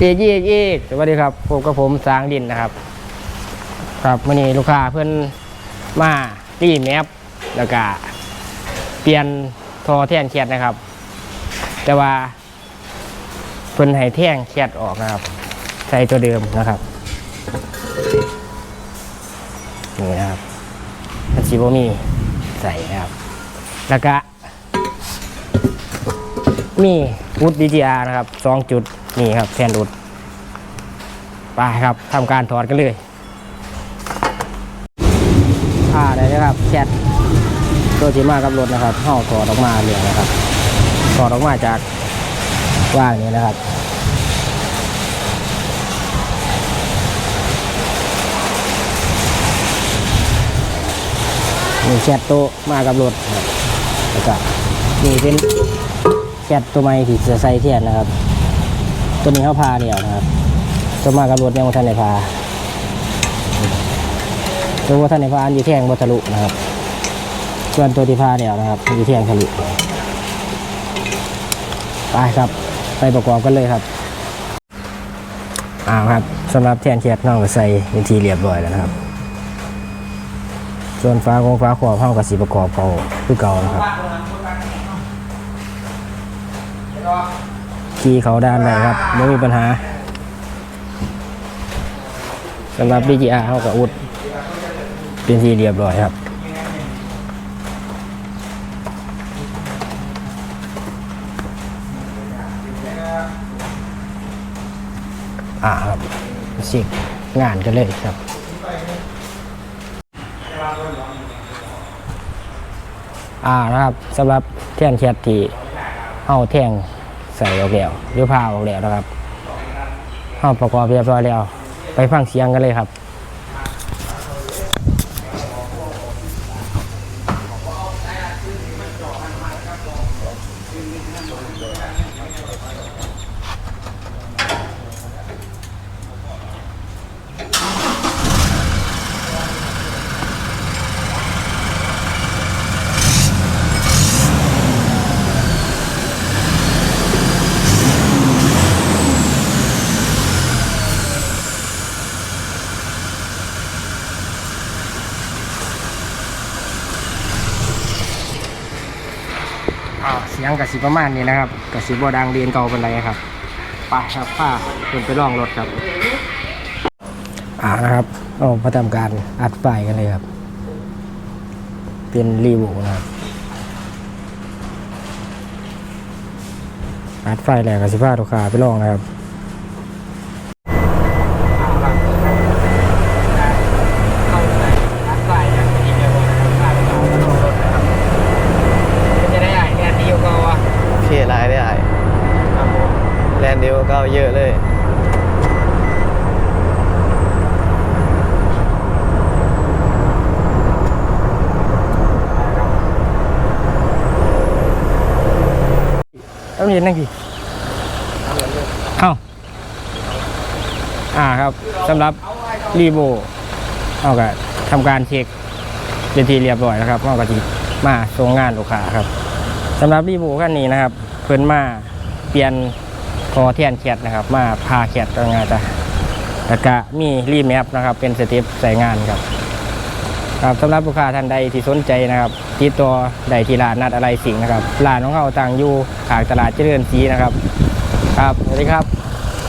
เอีกอีกอีกสวัสดีครับพบกับผมสางดินนะครับ ครับมื่อนี้ลูกค้าเพิ่อนมาตีแมปแล้วก็เปลี่ยนทอแท่นแคดนะครับ แต่ว่าเพิ่อนให้แท่งแคดออกนะครับ ใส่ตัวเดิมนะครับนี่นะครับมันสีโบมีใส่นะครับ แล้วก็มีอุด DGR นะครับสองจุด นี่ครับแทนอุดไปครับทำการถอดกันเลยอ่าได้เลยครับแคทตัวที่มากับรถนะครับห่อถอดออกมาเลยนะครับถอดออกมาจากว่างนี้นะครับมีแคทตัวมากับรถนะครับแล้วก็นี่เป็นแคทตัวใหม่ที่จะใส่เทียนนะครับ ตัวนี้เขาพาเดียวนะครับตัวมากับรถยังบ่ทันในพาตัวว่าท่านในพาอันยู่แท่งบัทะลุนะครับ ส่วนตัวที่พาเดียวนะครับอยู่แท่งทะลุไปครับ ไปประกอบกันเลยครับอ้าวครับสำหรับแทนเทียดน้องก็ใส่เป็นทีเรียบร้อยแล้วนะครับส่วนฟ้าของฟ้าขอบห้องกับสีประกอบเขาคือเก่านะครับ ขี่เขาด้านไหนครับไม่มีปัญหาสำหรับ DGR เขากับอุด เป็นที่เรียบร้อยครับอ่าครับสิงานกันเลยครับ อ่านะครับสำหรับแท่นแคทที่เอาแท่ง ใส่ออกแล้วหรือผ้าออกแล้วนะครับเอาประกอบเรียบร้อยแล้ว ไปฟังเสียงกันเลยครับ อ่าเสียงกับสีประมาณนี้นะครับกับสีบดังเรียนเก่าเป็นไรครับไปครับป้าคุณไปล่องรถครับอ่านะครับเอามาทำการอัดไฟกันเลยครับ เป็นรีโวนะครับอัดไฟแหลกกับสิบ้าลูกค้าไปลองนะครับจะได้ไอ้เนี่ยดีกว่า เพียรายได้ไอ้ ครับผม แลนด์ เดียวก็เยอะเลยต้องเรียนนั่งพี่เอ้าอ่าครับสำหรับรีโวเอาก็ทำการเช็คเป็นทีเรียบร้อยแล้วครับเอาก็ทีมาส่งงานลูกค้าครับสำหรับรีโวคันนี้นะครับ เพิ่นมาเปลี่ยน พอเทียนเขียดนะครับ มาพาเขียดก็งานจะแล้วก็มีรีแมปนะครับ เป็นสเต็ปใส่งานครับครับสำหรับลูกค้าท่านใดที่สนใจนะครับติดตัวใดที่ร้านนัดอะไรสิ่งนะครับร้านของเขาต่างอยู่ขางตลาดเจริญศรีนะครับ ครับสวัสดีครับ